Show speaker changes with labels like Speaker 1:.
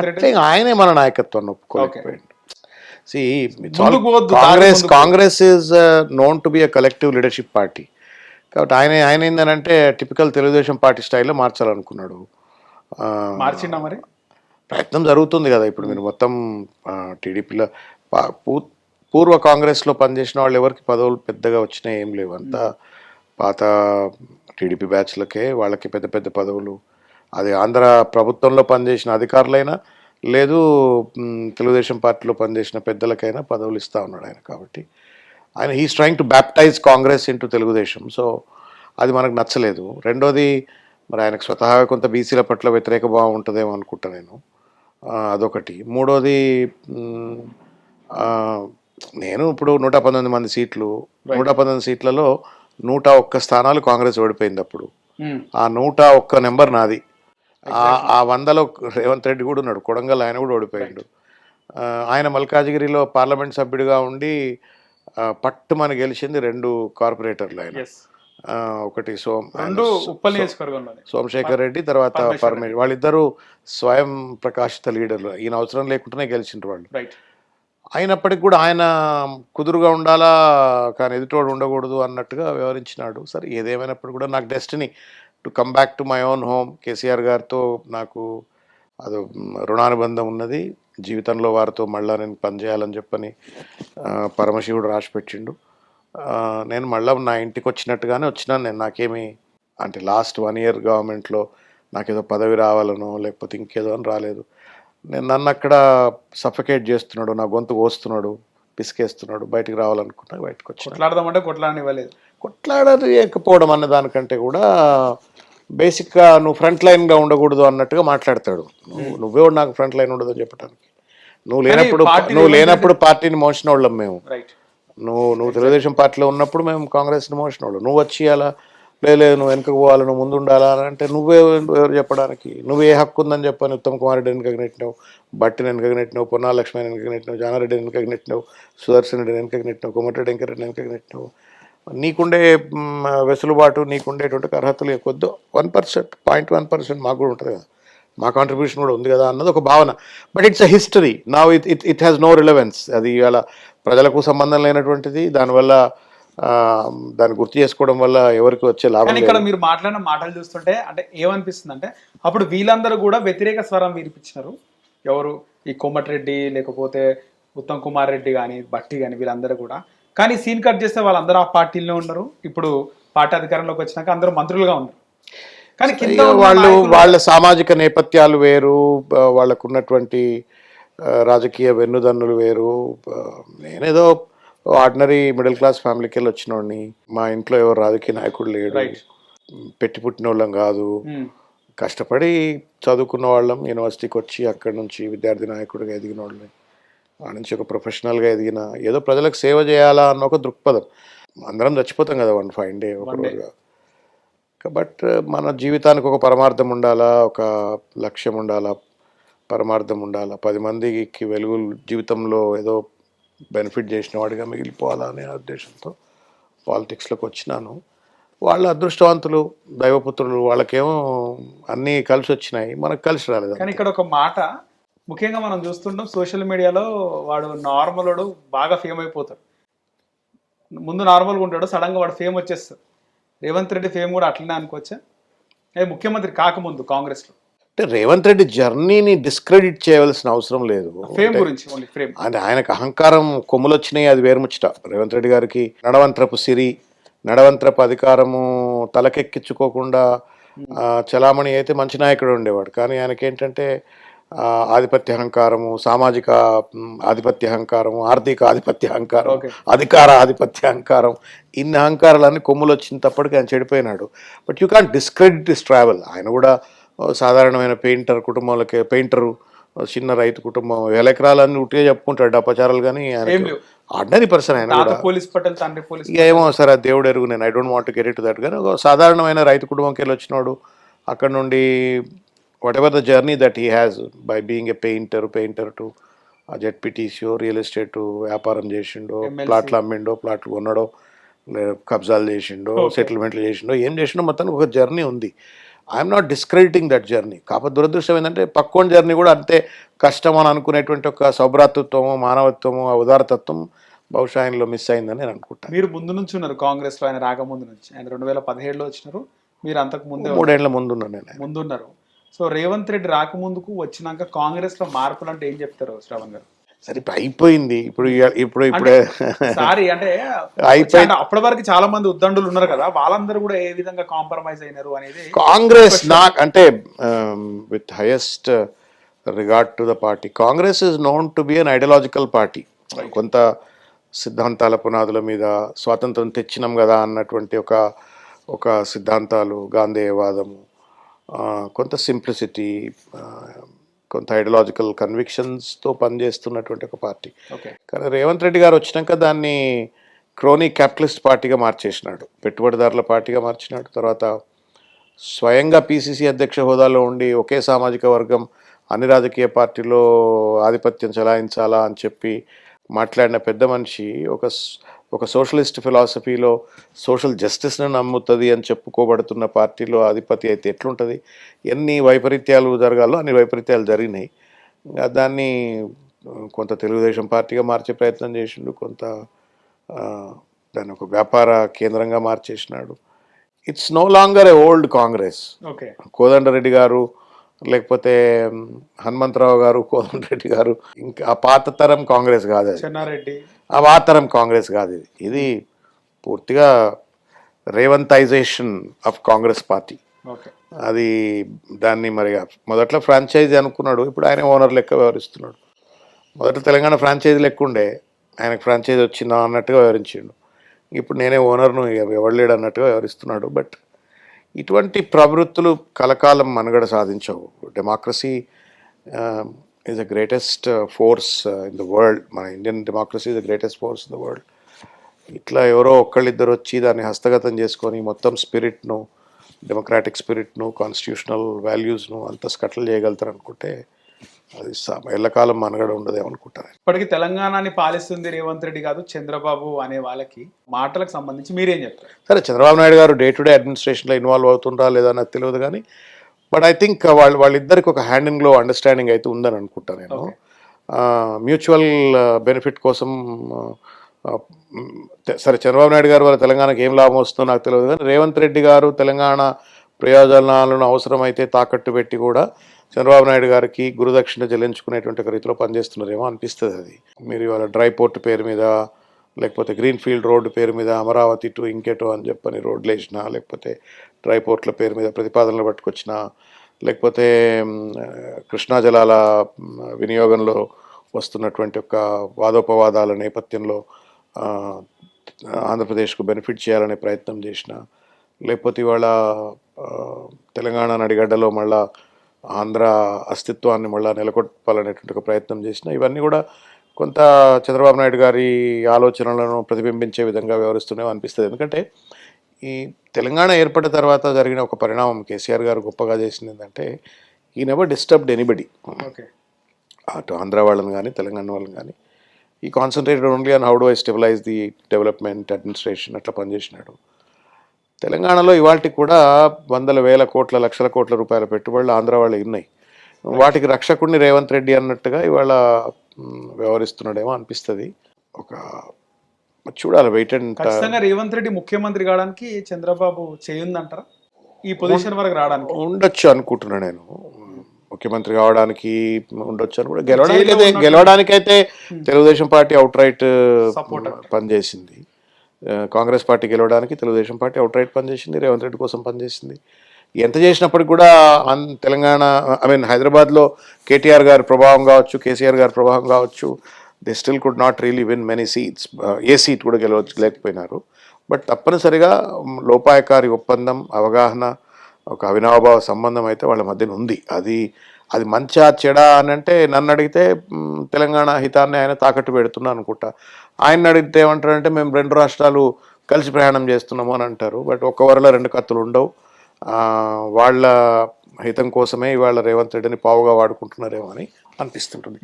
Speaker 1: అంటే ఆయనే మన నాయకత్వాన్ని ఒప్పుకోలేకపోయింది see Congress Congress is known to be a collective leadership party కాబట్టి ఆయన ఆయన ఏంటంటే టిపికల్ తెలుగుదేశం పార్టీ స్టైల్లో మార్చాలనుకున్నాడు.
Speaker 2: మార్చిండా మరి?
Speaker 1: ప్రయత్నం జరుగుతుంది కదా ఇప్పుడు మీరు మొత్తం టీడీపీలో పూర్వ కాంగ్రెస్లో పనిచేసిన వాళ్ళు ఎవరికి పదవులు పెద్దగా వచ్చినాయి ఏం లేవు అంతా పాత టీడీపీ బ్యాచ్లకే వాళ్ళకి పెద్ద పెద్ద పదవులు అది ఆంధ్ర ప్రభుత్వంలో పనిచేసిన అధికారులైనా లేదు తెలుగుదేశం పార్టీలో పనిచేసిన పెద్దలకైనా పదవులు ఇస్తా ఉన్నాడు ఆయన కాబట్టి. ఆయన he's trying to baptize Congress into Telugudesam. So అది మనకు నచ్చలేదు. రెండోది మరి ఆయనకు స్వతహాగా కొంత బీసీల పట్ల వ్యతిరేక భావం ఉంటుందేమో అనుకుంటా నేను. అదొకటి. మూడోది నేను ఇప్పుడు నూట పంతొమ్మిది మంది సీట్లు నూట పంతొమ్మిది సీట్లలో నూట ఒక్క స్థానాలు కాంగ్రెస్ ఓడిపోయింది అప్పుడు.
Speaker 2: ఉమ్,
Speaker 1: ఆ నూట ఒక్క నెంబర్ నాది. ఆ- వందలో రేవంత్ రెడ్డి కూడా ఉన్నాడు. కొడంగల్ ఆయన కూడా ఓడిపోయాడు. ఆయన మల్కాజిగిరిలో పార్లమెంట్ సభ్యుడిగా ఉండి ఆ, పట్టుమని గెలిచింది రెండు కార్పొరేటర్లు ఆయన. ఒకటి సోమ్ సోమశేఖర్ రెడ్డి తర్వాత
Speaker 2: పరమేశ్వర్.
Speaker 1: పరమేశ్వర్ వాళ్ళిద్దరూ స్వయం ప్రకాశిత లీడర్లు. ఈయన అవసరం లేకుండానే గెలిచిండ్రు వాళ్ళు. అయినప్పటికీ కూడా ఆయన కుదురుగా ఉండాలా కానీ ఎదుటోడు ఉండకూడదు అన్నట్టుగా వ్యవహరించినాడు. సరే ఏదేమైనప్పుడు కూడా నాకు destiny to come back to my own home KCR గారితో నాకు అది రుణానుబంధం ఉన్నది. జీవితంలో వారితో మళ్ళా నేను పనిచేయాలని చెప్పని పరమశివుడు రాసిపెట్టిండు నేను మళ్ళీ నా ఇంటికి వచ్చినట్టుగానే వచ్చినాను నేను. నాకేమి అంటే లాస్ట్ వన్ ఇయర్ గవర్నమెంట్లో నాకేదో పదవి రావాలనో లేకపోతే ఇంకేదో అని రాలేదు. నేను నన్ను అక్కడ సఫకేట్ చేస్తున్నాడు నా గొంతు కోస్తున్నాడు పిసికేస్తున్నాడు బయటకు రావాలనుకున్నా బయటకు వచ్చి
Speaker 2: కొట్లాడదామంటే కొట్లాడనివ్వలేదు.
Speaker 1: కొట్లాడలేకపోవడం అన్న దానికంటే కూడా బేసిక్గా నువ్వు ఫ్రంట్ లైన్గా ఉండకూడదు అన్నట్టుగా మాట్లాడతాడు. నువ్వు నువ్వే నాకు ఫ్రంట్ లైన్ ఉండదు అని చెప్పడానికి నువ్వు లేనప్పుడు నువ్వు లేనప్పుడు పార్టీని మోసిన వాళ్ళం మేము నువ్వు నువ్వు తెలుగుదేశం పార్టీలో ఉన్నప్పుడు మేము కాంగ్రెస్ని మోసిన వాళ్ళు నువ్వు వచ్చి అలా లేదు నువ్వు వెనకకు పోవాలి నువ్వు ముందు ఉండాలా అని అంటే నువ్వే ఎవరు చెప్పడానికి? నువ్వు హక్కు ఉందని చెప్పని ఉత్తమ్ కుమార్ రెడ్డి వెనకకి నెట్టినావు బట్టిని వెనకకి నెట్టినావు పొన్నా లక్ష్మణ్ వెనకకి నెట్టినావు జానారెడ్డి వెనకకి నెట్టినావు సుదర్శన్ రెడ్డి వెనకకి నెట్టినావు కొమ్మటిరెడ్డి వెంకరెడ్డి వెనకకి నెట్టినావు నీకుండే వెసులుబాటు నీకుండేటువంటి అర్హతలు కొద్దు one percent point one percent మాకు కూడా ఉంటుంది కదా. మా కాంట్రిబ్యూషన్ కూడా ఉంది కదా అన్నది ఒక భావన. బట్ ఇట్స్ అ హిస్టరీ నా it it it has no relevance అది ఇవాళ ప్రజలకు సంబంధం లేనటువంటిది. దానివల్ల దాన్ని గుర్తు చేసుకోవడం వల్ల ఎవరికి వచ్చే లాభం.
Speaker 2: ఇక్కడ మీరు మాట్లాడిన మాటలు చూస్తుంటే అంటే ఏమనిపిస్తుంది అంటే అప్పుడు వీళ్ళందరూ కూడా వ్యతిరేక స్వరం వినిపించినారు ఎవరు? ఈ కోమటిరెడ్డి లేకపోతే ఉత్తమ్ కుమార్ రెడ్డి కానీ బట్టి కానీ వీళ్ళందరూ కూడా. కానీ సీన్ కట్ చేస్తే వాళ్ళందరూ ఆ పార్టీలోనే ఉన్నారు ఇప్పుడు పార్టీ అధికారంలోకి వచ్చినాక అందరూ మంత్రులుగా ఉన్నారు కానీ కింద
Speaker 1: వాళ్ళు వాళ్ళ సామాజిక నేపథ్యాలు వేరు వాళ్ళకు ఉన్నటువంటి రాజకీయ వెన్నుదన్నులు వేరు. నేనేదో ఆర్డినరీ మిడిల్ క్లాస్ ఫ్యామిలీకి వెళ్ళి వచ్చినోడిని మా ఇంట్లో ఎవరు రాజకీయ నాయకుడు లేడు. పెట్టి పుట్టిన వాళ్ళం కాదు కష్టపడి చదువుకున్న వాళ్ళం యూనివర్సిటీకి వచ్చి అక్కడి నుంచి విద్యార్థి నాయకుడిగా ఎదిగిన వాళ్ళని ఆ నుంచి ఒక ప్రొఫెషనల్గా ఎదిగిన ఏదో ప్రజలకు సేవ చేయాలా అన్న ఒక దృక్పథం. అందరం చచ్చిపోతాం కదా వన్ ఫైవ్ డే ఒక. రోజుగా. బట్ మన జీవితానికి ఒక పరమార్థం ఉండాలా ఒక లక్ష్యం ఉండాలా పరమార్థం ఉండాలా? పది మందికి వెలుగు జీవితంలో ఏదో బెనిఫిట్ చేసిన వాడిగా మిగిలిపోవాలా అనే ఉద్దేశంతో పాలిటిక్స్లోకి వచ్చినాను. వాళ్ళ అదృష్టవంతులు దైవపుత్రులు వాళ్ళకేమో అన్నీ కలిసి వచ్చినాయి మనకు కలిసి రాలేదు
Speaker 2: కానీ ఇక్కడ ఒక మాట ముఖ్యంగా మనం చూస్తుంటాం సోషల్ మీడియాలో వాడు నార్మల్ వాడు బాగా ఫేమ్ అయిపోతాడు. ముందు నార్మల్గా ఉంటాడు సడన్గా వాడు ఫేమ్ వచ్చేస్తాడు. రేవంత్ రెడ్డి ఫేమ్ కూడా అట్లనే అనుకోవచ్చా? ఏ ముఖ్యమంత్రి కాకముందు కాంగ్రెస్లో
Speaker 1: అంటే రేవంత్ రెడ్డి జర్నీని డిస్క్రెడిట్ చేయవలసిన అవసరం లేదు.
Speaker 2: ఫేమ్ గురించి ఓన్లీ ఫేమ్.
Speaker 1: అంటే ఆయనకు అహంకారం కొమ్ములు వచ్చినాయి అది వేరుముచ్చట రేవంత్ రెడ్డి గారికి నడవంత్రపు సిరి నడవంత్రపు అధికారము తలకెక్కించుకోకుండా చలామణి అయితే మంచి నాయకుడు ఉండేవాడు. కానీ ఆయనకి ఏంటంటే ఆ, ఆధిపత్య అహంకారము సామాజిక ఆధిపత్య అహంకారము ఆర్థిక ఆధిపత్య అహంకారం. అధికార ఆధిపత్య అహంకారం ఇన్ని అహంకారాలన్నీ కొమ్ములు వచ్చిన తప్పటికి ఆయన చెడిపోయినాడు. But you can discredit this travel ఆయన కూడా సాధారణమైన పెయింటర్ కుటుంబంలోకి పెయింటరు చిన్న రైతు కుటుంబం వేల ఎకరాలన్నీ ఉట్టిగా చెప్పుకుంటాడు అపచారాలు కానీ ఆయన ఆర్డినరీ పర్సన్ ఆయన
Speaker 2: పోలీస్ పటేల్ తండ్రి పోలీస్
Speaker 1: ఏమో సరే దేవుడు ఎరుగు నేను. I don't want get it that కానీ ఒక సాధారణమైన రైతు కుటుంబంకి వెళ్ళి వచ్చినాడు అక్కడ నుండి whatever the journey that he has by being a painter painter to జెడ్పీటీసీఓ రియల్ ఎస్టేట్ వ్యాపారం చేసిండో. ప్లాట్లు అమ్మిండో ప్లాట్లు కొన్నాడో కబ్జాలు చేసిండో. సెటిల్మెంట్లు చేసిండో ఏం చేసిండో మొత్తానికి ఒక జర్నీ ఉంది. I'm not discrediting that journey కాకపోతే దురదృష్టం ఏంటంటే పక్కోని జర్నీ కూడా అంతే కష్టం అని అనుకునేటువంటి ఒక సౌభ్రాతృత్వము మానవత్వము ఉదారతత్వం బహుశా ఆయనలో మిస్ అయిందని నేను అనుకుంటాను.
Speaker 2: మీరు ముందు నుంచి ఉన్నారు కాంగ్రెస్లో ఆయన రాకముందు నుంచి. ఆయన రెండు వేల పదిహేడులో వచ్చినారు. మీరు అంతకు ముందే
Speaker 1: మూడేళ్ళ ముందున్నాను నేను.
Speaker 2: ముందున్నారు సో రేవంత్ రెడ్డి రాకముందుకు వచ్చినాక కాంగ్రెస్లో మార్పులు అంటే ఏం చెప్తారు శ్రవణ్ గారు?
Speaker 1: సరే ఇప్పుడు అయిపోయింది. ఇప్పుడు ఇప్పుడు ఇప్పుడే
Speaker 2: సారీ అంటే
Speaker 1: అయిపోయి-
Speaker 2: అంటే అప్పటి వరకు చాలా మంది ఉద్దండులు ఉన్నారు కదా వాళ్ళందరూ కూడా ఏ విధంగా కాంప్రమైజ్ అయినారు అనేది
Speaker 1: కాంగ్రెస్ నాకు అంటే with highest regard to the party Congress is known to be an ideological party కొంత సిద్ధాంతాల పునాదుల మీద స్వాతంత్రం తెచ్చినాం కదా అన్నటువంటి ఒక ఒక సిద్ధాంతాలు గాంధేయవాదము కొంత సింప్లిసిటీ కొంత ఐడియాలజికల్ కన్విక్షన్స్తో పనిచేస్తున్నటువంటి ఒక పార్టీ.
Speaker 2: ఓకే.
Speaker 1: కానీ రేవంత్ రెడ్డి గారు వచ్చినాక దాన్ని క్రోనీ క్యాపిటలిస్ట్ పార్టీగా మార్చేసినాడు. పెట్టుబడిదారుల పార్టీగా మార్చినాడు. తర్వాత స్వయంగా పిసిసి అధ్యక్ష హోదాలో ఉండి ఒకే సామాజిక వర్గం అన్ని రాజకీయ పార్టీలో ఆధిపత్యం చెలాయించాలా అని చెప్పి మాట్లాడిన పెద్ద మనిషి ఒక ఒక సోషలిస్ట్ ఫిలాసఫీలో సోషల్ జస్టిస్ని నమ్ముతుంది అని చెప్పుకోబడుతున్న పార్టీలో అధిపతి అయితే ఎట్లుంటుంది? ఎన్ని వైపరీత్యాలు జరగాలో అన్ని వైపరీత్యాలు జరిగినాయి. దాన్ని కొంత తెలుగుదేశం పార్టీగా మార్చే ప్రయత్నం చేసిండు కొంత దాన్ని ఒక వ్యాపార కేంద్రంగా మార్చేసినాడు. It's no longer a old Congress
Speaker 2: okay
Speaker 1: Kodandareddy గారు లేకపోతే హనుమంతరావు గారు కోదండరెడ్డి గారు ఇంకా ఆ పాత తరం కాంగ్రెస్ కాదు అది.
Speaker 2: చెన్నారెడ్డి.
Speaker 1: ఆ పాత తరం కాంగ్రెస్ కాదు ఇది. ఇది పూర్తిగా Revanthisation of Congress party.
Speaker 2: Okay.
Speaker 1: అది దాన్ని మరి మొదట్లో ఫ్రాంచైజీ అనుకున్నాడు. ఇప్పుడు ఆయన ఓనర్ లెక్క వ్యవహరిస్తున్నాడు. మొదట తెలంగాణ ఫ్రాంచైజీ లెక్క ఉండే. ఆయనకు ఫ్రాంచైజీ వచ్చిందా అన్నట్టుగా వ్యవహరించిండు. ఇప్పుడు నేనే ఓనర్ను ఇక ఎవరు లేడు అన్నట్టుగా వ్యవహరిస్తున్నాడు. బట్ ఇటువంటి ప్రవృత్తులు కలకాలం మనుగడ సాధించవు. Democracy is the greatest force in the world మన Indian democracy is the greatest force in the world ఇట్లా ఎవరో ఒక్కళ్ళిద్దరు వచ్చి దాన్ని హస్తగతం చేసుకొని మొత్తం స్పిరిట్ను డెమోక్రాటిక్ స్పిరిట్ను కాన్స్టిట్యూషనల్ వాల్యూస్ను అంత స్కట్లు చేయగలుగుతారు అనుకుంటే అది ఎల్లకాలం మనగడ ఉండదేమో అనుకుంటాను
Speaker 2: ఇప్పటికి తెలంగాణని పాలిస్తుంది రేవంత్ రెడ్డి కాదు చంద్రబాబు అనే వాళ్ళకి మాటలకు సంబంధించి మీరేం చెప్తారు?
Speaker 1: సరే Chandrababu Naidu garu day to day అడ్మినిస్ట్రేషన్లో involve అవుతుండ్రా లేదా నాకు తెలియదు కానీ బట్ ఐ థింక్ వాళ్ళు వాళ్ళిద్దరికి ఒక హ్యాండ్ ఇన్ గ్లో అండర్స్టాండింగ్ అయితే ఉందని అనుకుంటాను నేను. మ్యూచువల్ బెనిఫిట్ కోసం సరే చంద్రబాబు నాయుడు గారు వాళ్ళ తెలంగాణకి ఏం లాభం వస్తుందో నాకు తెలియదు కానీ రేవంత్ రెడ్డి గారు తెలంగాణ ప్రయోజనాలను అవసరమైతే తాకట్టు పెట్టి కూడా చంద్రబాబు నాయుడు గారికి గురుదక్షిణ చెల్లించుకునేటువంటి ఒక రీతిలో పనిచేస్తున్నారేమో అనిపిస్తుంది అది. మీరు ఇవాళ డ్రై పోర్ట్ పేరు మీద లేకపోతే గ్రీన్ ఫీల్డ్ రోడ్డు పేరు మీద అమరావతి టు ఇంకెటో అని చెప్పని రోడ్లు వేసినా లేకపోతే డ్రై పోర్ట్ల పేరు మీద ప్రతిపాదనలు పట్టుకొచ్చినా లేకపోతే కృష్ణా జలాల వినియోగంలో వస్తున్నటువంటి ఒక వాదోపవాదాల నేపథ్యంలో ఆంధ్రప్రదేశ్కు బెనిఫిట్ చేయాలనే ప్రయత్నం చేసిన లేకపోతే ఇవాళ తెలంగాణ నడిగడ్డలో మళ్ళా ఆంధ్ర అస్తిత్వాన్ని మళ్ళా నెలకొల్పాలనేటువంటి ఒక ప్రయత్నం చేసిన ఇవన్నీ కూడా కొంత చంద్రబాబు నాయుడు గారి ఆలోచనలను ప్రతిబింబించే విధంగా వ్యవహరిస్తూనే అనిపిస్తుంది. ఎందుకంటే ఈ తెలంగాణ ఏర్పడిన తర్వాత జరిగిన ఒక పరిణామం కేసీఆర్ గారు గొప్పగా చేసింది ఏంటంటే ఈ నెవర్ డిస్టర్బ్డ్ ఎనీబడి
Speaker 2: ఓకే.
Speaker 1: అటు ఆంధ్ర వాళ్ళని కానీ తెలంగాణ వాళ్ళని కానీ ఈ concentrated only on how do I stabilise the development administration అట్లా పనిచేసినాడు. తెలంగాణలో ఇవాళకి కూడా వందల వేల కోట్ల లక్షల కోట్ల రూపాయల పెట్టుబడులు ఆంధ్ర వాళ్ళు ఉన్నాయి. వాటికి రక్షకుడిని రేవంత్ రెడ్డి అన్నట్టుగా ఇవాళ వ్యవహరిస్తున్నాడేమో అనిపిస్తుంది. ఒక చూడాలి వెయిట్ అండ్
Speaker 2: ఖచ్చితంగా రేవంత్ రెడ్డి ముఖ్యమంత్రి కావడానికి చంద్రబాబు చేయుందంటారా? ఈ పొజిషన్ వరకు రావడానికి.
Speaker 1: ఉండొచ్చు అనుకుంటున్నా నేను. ముఖ్యమంత్రి కావడానికి ఉండొచ్చు అని కూడా గెలవడానికి
Speaker 2: జైల్లో
Speaker 1: అయితే
Speaker 2: ఉన్నట్టు-
Speaker 1: గెలవడానికి అయితే తెలుగుదేశం పార్టీ అవుట్ రైట్ పనిచేసింది. కాంగ్రెస్ పార్టీ గెలవడానికి తెలుగుదేశం పార్టీ అవుట్ రైట్ పనిచేసింది రేవంత్ రెడ్డి కోసం పనిచేసింది. ఎంత చేసినప్పటికి కూడా తెలంగాణ ఐ మీన్ హైదరాబాద్లో కేటీఆర్ గారి ప్రభావం కావచ్చు కేసీఆర్ గారి ప్రభావం కావచ్చు they still could not really win many seats A seat కూడా గెలవచ్చు లేకపోయినారు బట్ తప్పనిసరిగా లోపాయకారి ఒప్పందం అవగాహన ఒక అవినాభావ సంబంధం అయితే వాళ్ళ మధ్యన ఉంది. అది అది మంచా చెడా అని అంటే నన్ను అడిగితే తెలంగాణ హితాన్ని ఆయన తాకట్టు పెడుతున్నా అనుకుంటా. ఆయన అడిగితే ఏమంటారంటే మేము రెండు రాష్ట్రాలు కలిసి ప్రయాణం చేస్తున్నాము అని అంటారు. బట్ ఒక్క వరలో రెండు కత్తులు ఉండవు. వాళ్ళ హితం కోసమే ఇవాళ రేవంత్ రెడ్డిని పావుగా వాడుకుంటున్నారేమో అని అనిపిస్తుంటుంది.